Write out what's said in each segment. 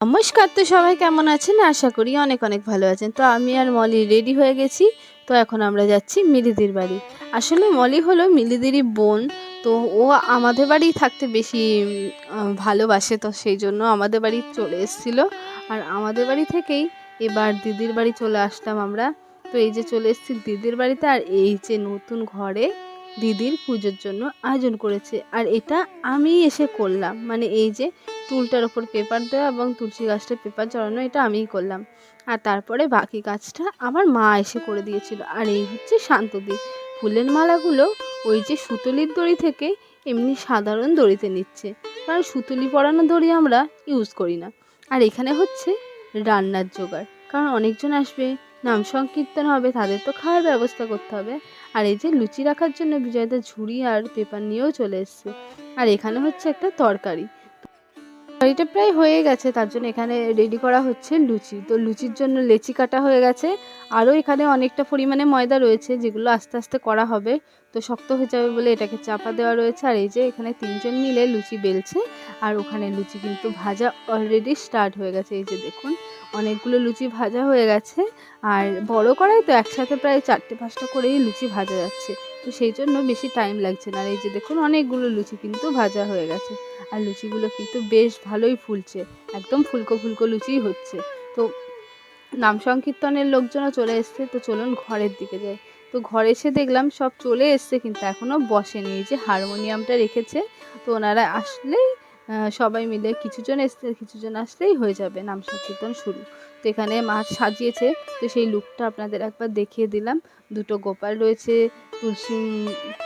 নমস্কার তো সবাই, কেমন আছেন? আশা করি অনেক অনেক ভালো আছেন। তো আমি আর মলি রেডি হয়ে গেছি। তো এখন আমরা যাচ্ছি মিলিদির বাড়ি। আসলে মলি হলো মিলিদিরই বোন। তো ও আমাদের বাড়ি থাকতে বেশি ভালোবাসে। তো সেই জন্য আমাদের বাড়ি চলে এসেছিল। আর আমাদের বাড়ি থেকেই এবার দিদির বাড়ি চলে আসলাম আমরা। তো এই যে চলে এসেছি দিদির বাড়িতে। আর এই যে নতুন ঘরে দিদির পুজোর জন্য আয়োজন করেছে। আর এটা আমি এসে করলাম। মানে এই যে টুলটার ওপর পেপার দেওয়া এবং তুলসী গাছটা পেপার চড়ানো এটা আমিই করলাম। আর তারপরে বাকি কাজটা আমার মা এসে করে দিয়েছিল। আর এই হচ্ছে শান্তদি। ফুলের মালাগুলো ওই যে সুতলির দড়ি থেকে এমনি সাধারণ দড়িতে নিচ্ছে। কারণ সুতলি পরানো দড়ি আমরা ইউজ করি না। আর এখানে হচ্ছে রান্নার জোগাড়। কারণ অনেকজন আসবে নাম সংকীর্তন হবে, তাদের তো খাওয়ার ব্যবস্থা করতে হবে। আর এই যে লুচি রাখার জন্য বিজয়দা ঝুড়ি আর পেপার নিয়েও চলে এসছে। আর এখানে হচ্ছে একটা তরকারি। তরকারিটা প্রায় হয়ে গেছে, তার জন্য এখানে রেডি করা হচ্ছে লুচি। তো লুচির জন্য লেচি কাটা হয়ে গেছে। আরও এখানে অনেকটা পরিমাণে ময়দা রয়েছে, যেগুলো আস্তে আস্তে করা হবে। তো শক্ত হয়ে যাবে বলে এটাকে চাপা দেওয়া রয়েছে। আর এই যে এখানে তিনজন মিলে লুচি বেলছে। আর ওখানে লুচি কিন্তু ভাজা অলরেডি স্টার্ট হয়ে গেছে। এই যে দেখুন, অনেকগুলো লুচি ভাজা হয়ে গেছে। আর বড় করাই তো একসাথে প্রায় চারটে পাঁচটা করেই লুচি ভাজা যাচ্ছে। তো সেই জন্য বেশি টাইম লাগছে না। আর এই যে দেখুন, অনেকগুলো লুচি কিন্তু ভাজা হয়ে গেছে। আর লুচিগুলো কিন্তু বেশ ভালোই ফুলছে। একদম ফুলকো ফুলকো লুচিই হচ্ছে। তো নাম সংকীর্তনের লোকজনও চলে এসছে, তো চলুন ঘরের দিকে যাই। তো ঘরে এসে দেখলাম সব চলে এসছে, কিন্তু এখনও বসেনি। এই যে হারমোনিয়ামটা রেখেছে, তো ওনারা আসলেই সবাই মিলে কিছুজন এসছে কিছুজন আসলেই হয়ে যাবে নাম সংকীর্তন শুরু। তো এখানে মাছ সাজিয়েছে। তো সেই লুকটা আপনাদের একবার দেখিয়ে দিলাম। দুটো গোপাল রয়েছে, তুলসী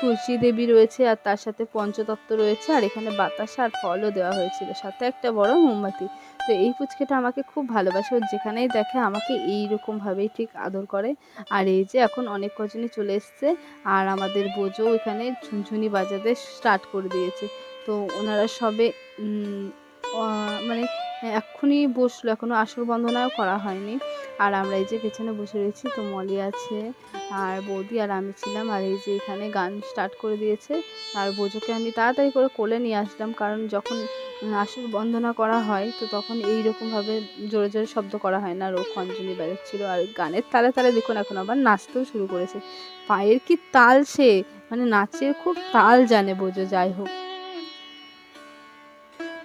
তুলসী দেবী রয়েছে আর তার সাথে পঞ্চতত্ত্ব রয়েছে আর এখানে বাতাসা আর ফলও দেওয়া হয়েছিল। সাথে একটা বড় মোমবাতি। তো এই পুচকেটা আমাকে খুব ভালোবাসে। ও যেখানেই দেখে আমাকে এই রকমভাবেই ঠিক আদর করে। আর এই যে এখন অনেক কজনই চলে এসছে আর আমাদের বোঝো এখানে ঝুনঝুনি বাজাতে স্টার্ট করে দিয়েছে। তো ওনারা সবে মানে এক্ষুনি বসল এখনও আসর বন্দনাও করা হয়নি। আর আমরা এই যে পেছনে বসে রয়েছি, তো মলি আছে, আর বৌদি আর আমি ছিলাম। আর এই যে এখানে গান স্টার্ট করে দিয়েছে, আর বোঝোকে আমি তাড়াতাড়ি করে কোলে নিয়ে আসলাম। কারণ যখন আসর বন্দনা করা হয়, তো তখন এই রকমভাবে জোরে জোরে শব্দ করা হয় না। আর ও খঞ্জনি আর গানের তালে তালে দেখুন, এখন আবার নাচতেও শুরু করেছে। পায়ের কি তাল সে? মানে নাচের খুব তাল জানে বোঝো, যাই হোক।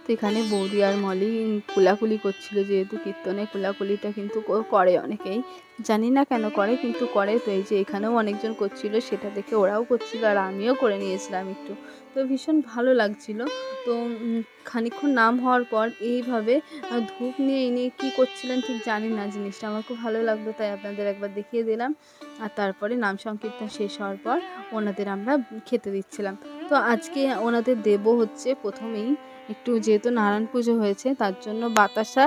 তো এখানে বৌদি আর মলি কুলাকুলি করছিল যেহেতু কীর্তনে কুলাকুলিটা কিন্তু করে অনেকেই। জানি না কেন করে কিন্তু করে তো এই যে এখানেও অনেকজন করছিল সেটা দেখে ওরাও করছিল আর আমিও করে নিয়েছিলাম একটু। তো ভীষণ ভালো লাগছিল। তো উম, খানিকক্ষণ নাম হওয়ার পর এইভাবে ধূপ নিয়ে এনে কী করছিলেন ঠিক জানি না জিনিসটা আমার খুব ভালো লাগল তাই আপনাদের একবার দেখিয়ে দিলাম। আর তারপরে নাম সংকীর্তন শেষ হওয়ার পর ওনাদের আমরা খেতে দিচ্ছিলাম। তো আজকে ওনাদের দেব হচ্ছে প্রথমেই একটু যেহেতু নারায়ণ পুজো হয়েছে, তার জন্য বাতাসা,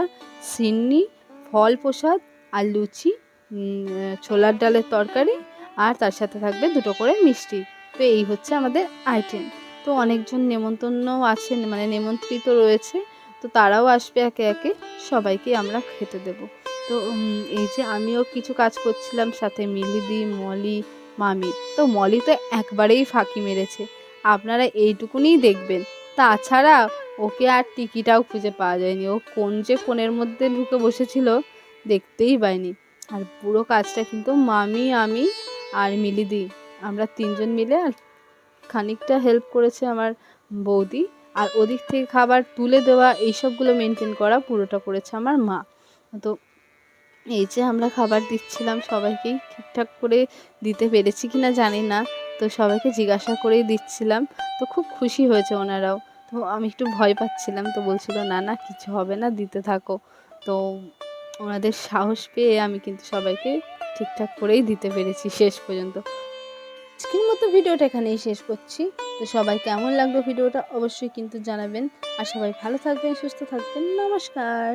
সিন্নি, ফল প্রসাদ আর লুচি ছোলার ডালের তরকারি আর তার সাথে থাকবে দুটো করে মিষ্টি। তো এই হচ্ছে আমাদের আইটেম তো অনেকজন নেমন্তন্ন আছেন মানে নেমন্ত্রিত রয়েছে, তো তারাও আসবে একে একে, সবাইকে আমরা খেতে দেব। তো এই যে আমিও কিছু কাজ করছিলাম, সাথে মিলিদি, মলি, মামি। তো মলি তো একবারেই ফাঁকি মেরেছে। আপনারা এইটুকুনিই দেখবেন। তাছাড়া ওকে আর টিকিটাও খুঁজে পাওয়া যায়নি। ও কোন যে কোণের মধ্যে ঢুকে বসেছিল দেখতেই পাইনি। আর পুরো কাজটা কিন্তু মামি, আমি আর মিলিদি আমরা তিনজন মিলে আর খানিকটা হেল্প করেছে আমার বৌদি। আর ওদিক থেকে খাবার তুলে দেওয়া, এইসবগুলো মেনটেন করা পুরোটা করেছে আমার মা। তো এই যে আমরা খাবার দিচ্ছিলাম সবাইকেই ঠিকঠাক করে দিতে পেরেছি কি না জানি না। তো সবাইকে জিজ্ঞাসা করেই দিচ্ছিলাম। তো খুব খুশি হয়েছে ওনারাও। তো আমি একটু ভয় পাচ্ছিলাম। তো বলছিল, না না, কিছু হবে না, দিতে থাকো। তো ওনাদের সাহস পেয়ে আমি কিন্তু সবাইকে ঠিকঠাক করেই দিতে পেরেছি শেষ পর্যন্ত। আজকের মতো ভিডিওটা এখানেই শেষ করছি। তো সবাই কেমন লাগল ভিডিওটা অবশ্যই কিন্তু জানাবেন। আর সবাই ভালো থাকবেন, সুস্থ থাকবেন। নমস্কার।